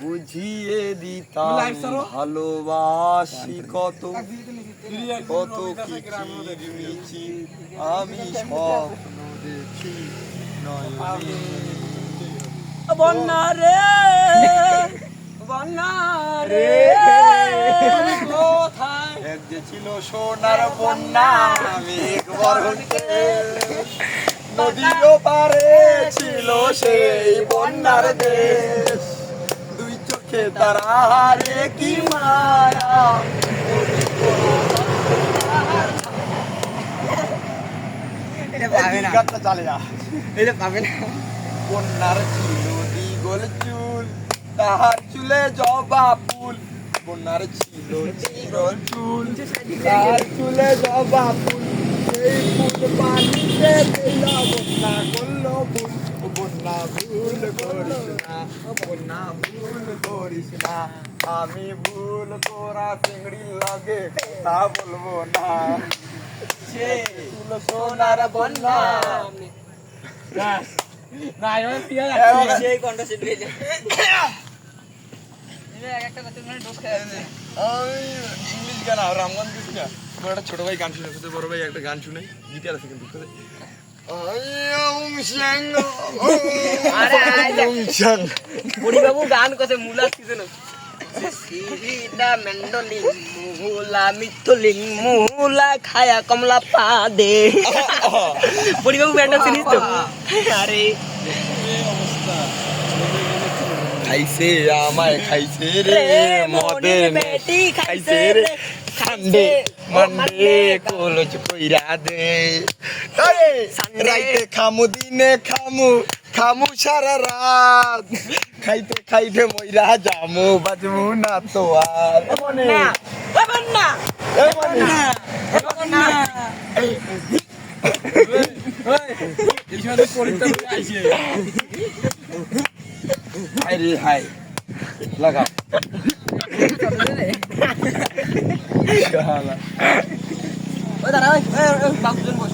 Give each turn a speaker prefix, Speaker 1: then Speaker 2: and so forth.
Speaker 1: বুঝিয়ে দিতাম ভালোবাসি কত কত কিচিরমিচি আমি সব দেখি
Speaker 2: বন্যা রে বন্যা রে। কোথায়?
Speaker 1: এক যে ছিল সোনার বন্যা মেঘ বরণকে। নদীর পারে ছিল সেই বন্যার দেশ। চোখে তারা হারে কি মায়া চালে যা
Speaker 2: এটা পাবে না
Speaker 1: বন্যার ছিল দ্বিগল চুল তাহার চুলে জবা ফুল বন্যার ছিল দ্বিগল চুল জবা ফুল পানিতে দিলা বন্যা করল ভুল ও বন্যা ভুল করিস না বন্যা ভুল করিস না আমি ভুল তোরা চিংড়ি লাগে তা বলব না সোনার বন্যা
Speaker 2: না এবার পিয়া
Speaker 1: এবার-
Speaker 2: যাচ্ছে সেই কণ্ঠ
Speaker 1: ইংলিশ গান আর রামগঞ্জ গেছি না একটা ছোট ভাই গান শুনে বড় ভাই একটা গান শুনে গিটার আছে কিন্তু
Speaker 2: পরিবাবু গান করছে মুলা সিজন। মুহুলা মিথুলিং মুহুলা খায়া কমলা পাদে। পরিবাবু ব্যান্ড চিনিস তো? আরে।
Speaker 1: খাইছে আমায় খাইছে রে মদের
Speaker 2: বেটি
Speaker 1: খাইছে রে। সানডে মানডে কলজ কইরা দে। রাইতে খামু দিনে খামু খামু সারা রাত। খাইতে খাইতে মইরা জামু বাজমু না তো আর। মনে
Speaker 2: না।
Speaker 1: হাই রে হাই লাগা
Speaker 2: ওই দাঁড়া ওই বাবুজন বস